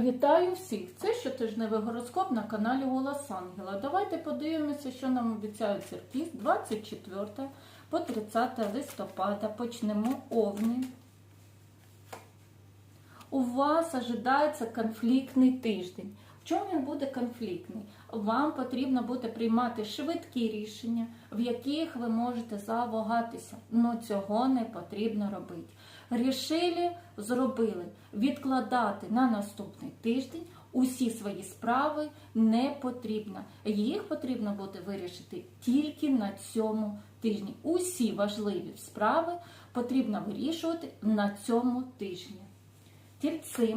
Вітаю всіх! Це щотижневий гороскоп на каналі Голос Ангела. Давайте подивимося, що нам обіцяють сюрприз 24 по 30 листопада. Почнемо овни. У вас ожидається конфліктний тиждень. В чому він буде конфліктний? Вам потрібно буде приймати швидкі рішення, в яких ви можете завагатися. але цього не потрібно робити. Рішили, зробили. Відкладати на наступний тиждень усі свої справи не потрібно. Їх потрібно буде вирішити тільки на цьому тижні. Усі важливі справи потрібно вирішувати на цьому тижні. Тільці.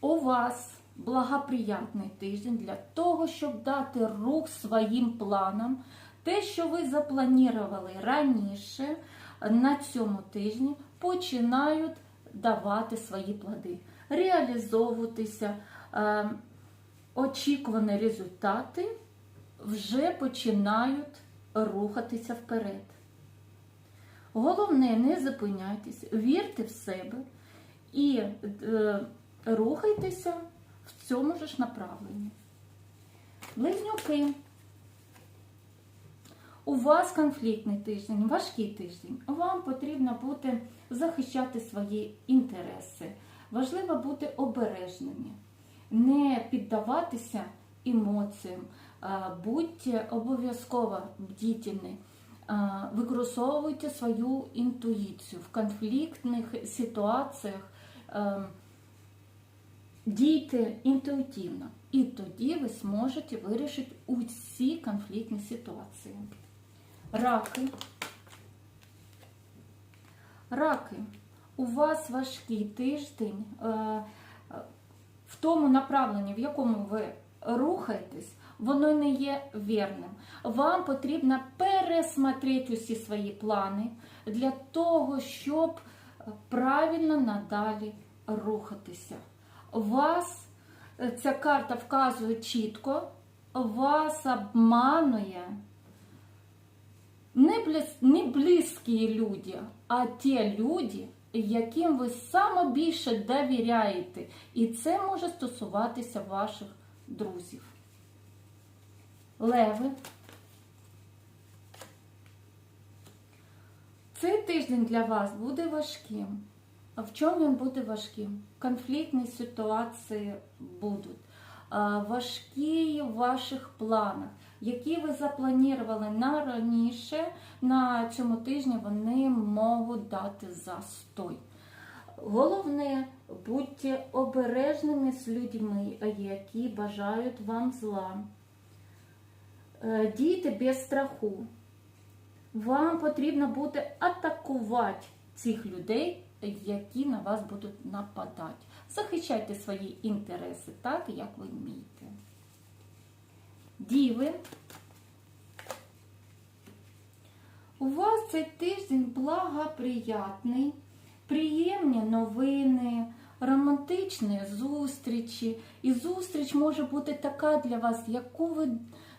У вас благоприятний тиждень для того, щоб дати рух своїм планам. Те, що ви запланували раніше на цьому тижні, починають давати свої плоди, реалізовуватися, е, очікувані результати вже починають рухатися вперед. Головне, не зупиняйтесь, вірте в себе і е, рухайтеся в цьому ж направленні. Близнюки. У вас конфліктний тиждень, важкий тиждень. Вам потрібно бути захищати свої інтереси. Важливо бути обережними, не піддаватися емоціям, будьте обов'язково бдітельні, використовуйте свою інтуїцію в конфліктних ситуаціях. Дійте інтуїтивно, і тоді ви зможете вирішити усі конфліктні ситуації. Раки. Раки. У вас важкий тиждень е, в тому направленні, в якому ви рухаєтесь, воно не є вірним. Вам потрібно пересмотрети усі свої плани для того, щоб правильно надалі рухатися. Вас е, ця карта вказує чітко, вас обманує не, близ, не близькі люди, а ті люди, яким ви саме більше довіряєте. І це може стосуватися ваших друзів. Леви. Цей тиждень для вас буде важким. В чому він буде важким? Конфліктні ситуації будуть. Важкі в ваших планах, які ви запланували на раніше, на цьому тижні вони можуть дати застой. Головне, будьте обережними з людьми, які бажають вам зла. Е, дійте без страху. Вам потрібно буде атакувати цих людей які на вас будуть нападати. Захищайте свої інтереси так, як ви вмієте. Діви. У вас цей тиждень благоприятний, приємні новини, романтичні зустрічі. І зустріч може бути така для вас, яку ви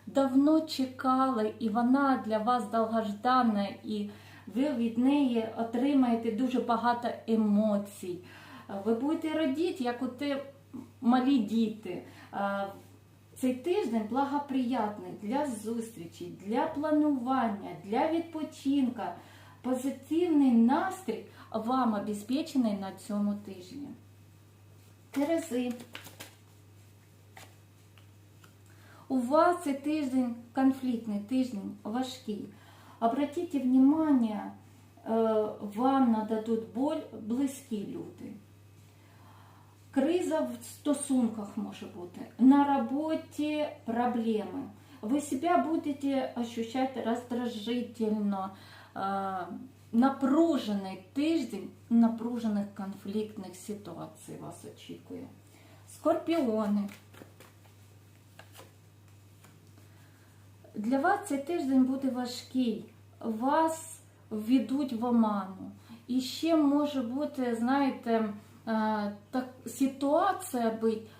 давно чекали, і вона для вас довгождана. і ви від неї отримаєте дуже багато емоцій. Ви будете радіти, як от малі діти. Цей тиждень благоприятний для зустрічі, для планування, для відпочинка. Позитивний настрій вам обезпечений на цьому тижні. Терези. У вас цей тиждень конфліктний тиждень важкий. Обратите внимание, вам нададуть боль близькі люди. Криза в стосунках може бути. На роботі проблеми. Ви себе будете ощущати раздражительно, э, напружений тиждень напружених конфліктних ситуацій вас очікує. Скорпіони. Для вас цей тиждень буде важкий вас введуть в оману. І ще може бути, знаєте, так, ситуація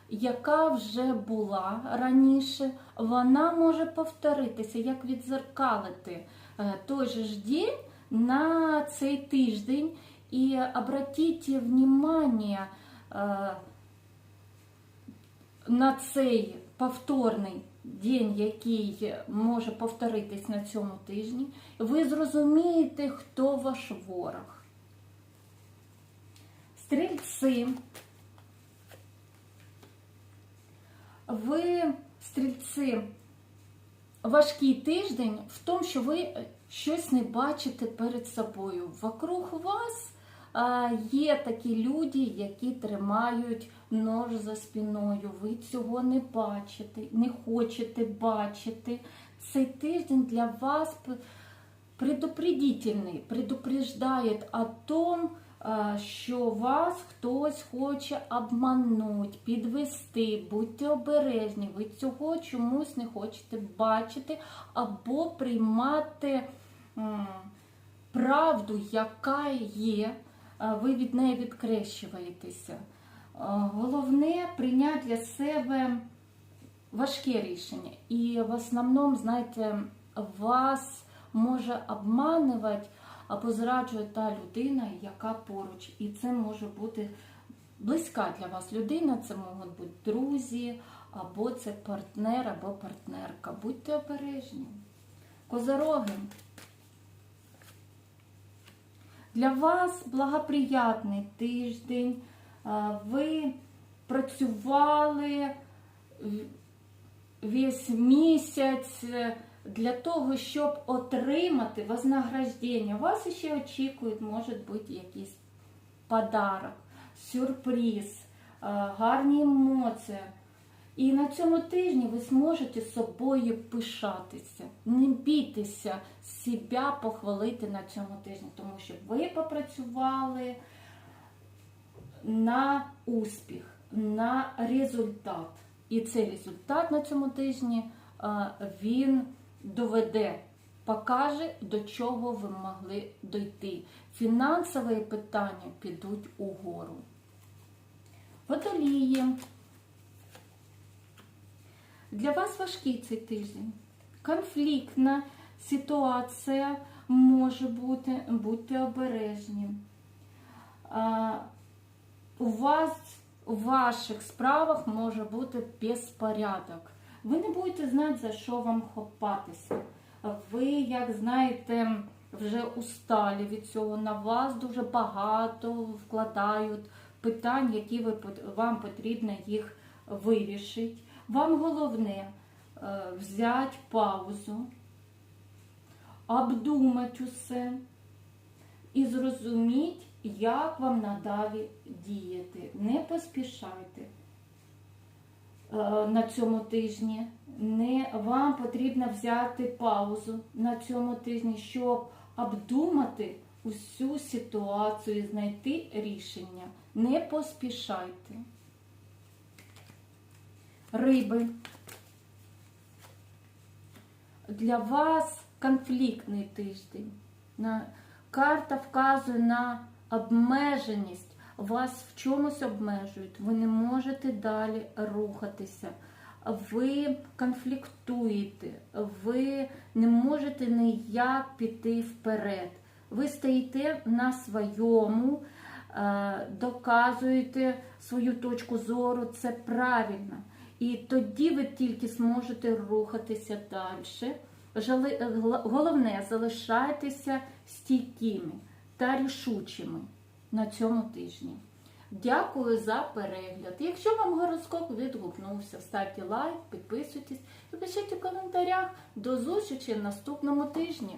яка вже була раніше, вона може повторитися, як відзеркалити е, той же ж день на цей тиждень. И обратите внимание е, на цей повторний день, який може повторитись на цьому тижні. Ви зрозумієте, хто ваш ворог. Стрільці. Ви, стрільці, важкий тиждень в тому, що ви щось не бачите перед собою. Вокруг вас а, є такі люди, які тримають нож за спиною. Ви цього не бачите, не хочете бачити. Цей тиждень для вас п- предупредительний, предупреждає о том, що вас хтось хоче обмануть, підвести, будьте обережні, ви цього чомусь не хочете бачити або приймати правду, яка є, ви від неї відкрещуєтеся. Головне прийняти для себе важке рішення. І в основному, знаєте, вас може обманувати або зраджує та людина, яка поруч. І це може бути близька для вас людина, це можуть бути друзі, або це партнер, або партнерка. Будьте обережні. Козороги. Для вас благоприятний тиждень. Ви працювали весь місяць для того, щоб отримати вознаграждення. Вас ще очікують, може бути якийсь подарок, сюрприз, е, гарні емоції. І на цьому тижні ви зможете собою пишатися. Не бійтеся себе похвалити на цьому тижні, тому що ви попрацювали на успіх, на результат. І цей результат на цьому тижні він доведе, покаже, до чого ви могли дойти. Фінансові питання підуть угору. Водолії. Для вас важкий цей тиждень. Конфліктна ситуація може бути, будьте обережні. А, у вас у ваших справах може бути безпорядок. Ви не будете знати, за що вам хопатися. Ви, як знаєте, вже усталі від цього. На вас дуже багато вкладають питань, які ви, вам потрібно їх вирішити. Вам головне е, взяти паузу, обдумати усе і зрозуміти, як вам надалі діяти. Не поспішайте на цьому тижні. Не, вам потрібно взяти паузу на цьому тижні, щоб обдумати усю ситуацію знайти рішення. Не поспішайте. Риби. Для вас конфліктний тиждень. Карта вказує на обмеженість. Вас в чомусь обмежують. Ви не можете далі рухатися. Ви конфліктуєте, ви не можете ніяк піти вперед. Ви стоїте на своєму, е, доказуєте свою точку зору, це правильно. І тоді ви тільки зможете рухатися далі. Головне, залишайтеся стійкими та рішучими на цьому тижні. Дякую за перегляд. Якщо вам гороскоп відгукнувся, ставте лайк, підписуйтесь і пишіть у коментарях. До зустрічі в наступному тижні.